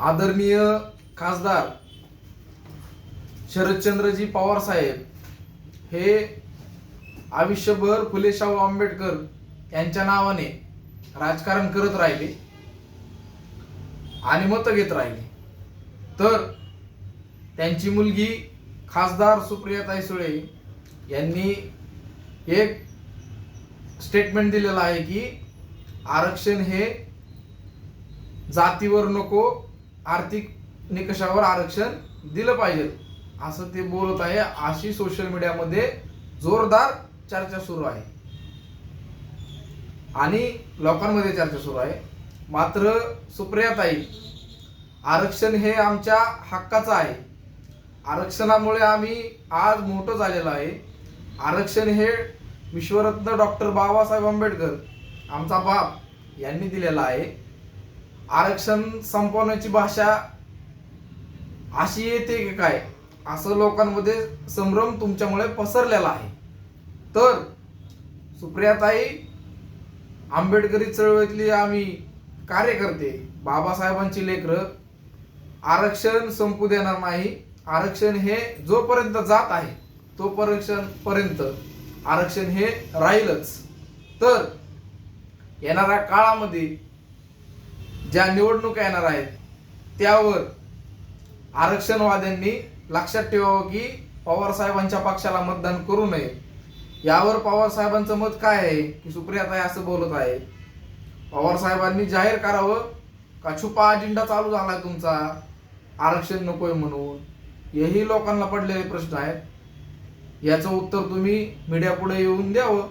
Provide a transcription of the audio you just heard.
आदरणीय खासदार शरदचंद्रजी पवार साहेब हे आयुष्यभर फुले शाहू आंबेडकर यांच्या नावाने राजकारण करत राहिले आणि मतं घेत राहिले. तर त्यांची मुलगी खासदार सुप्रियाताई सुळे यांनी एक स्टेटमेंट दिलेलं आहे की आरक्षण हे जातीवर नको आर्थिक निकषावर आरक्षण दिलं पाहिजे. असं ते बोलत आहे. अशी सोशल मीडियामध्ये जोरदार चर्चा सुरू आहे. आणि लोकांमध्ये चर्चा सुरू आहे. मात्र सुप्रियाताई आरक्षण हे आमच्या हक्काचं आहे. आरक्षणामुळे आम्ही आज मोठं झालेलं आहे. आरक्षण हे विश्वरत्न डॉक्टर बाबासाहेब आंबेडकर आमचा बाप यांनी दिलेला आहे. आरक्षण संपवण्याची भाषा अशी येते की काय? असं लोकांमध्ये संभ्रम तुमच्यामुळे पसरलेला आहे. तर सुप्रियाताई आंबेडकरी चळवळीतली आम्ही कार्यकर्ते बाबासाहेबांची लेकरं आरक्षण संपू देणार नाही. आरक्षण हे जोपर्यंत जात आहे तो पर्यंत आरक्षण हे राहीलच. तर येणाऱ्या काळामध्ये ज्या निवडणुका येणार आहेत त्यावर आरक्षणवाद्यांनी लक्षात ठेवावं की पवार साहेबांच्या पक्षाला मतदान करू नये. यावर पवार साहेबांचं मत काय आहे की सुप्रियाताई असं बोलत आहे पवार साहेबांनी जाहीर करावं का छुपा अजेंडा चालू झालाय तुमचा? आरक्षण नकोय म्हणून. हेही लोकांना पडलेले प्रश्न आहेत. याचं उत्तर तुम्ही मीडिया पुढे येऊन द्यावं.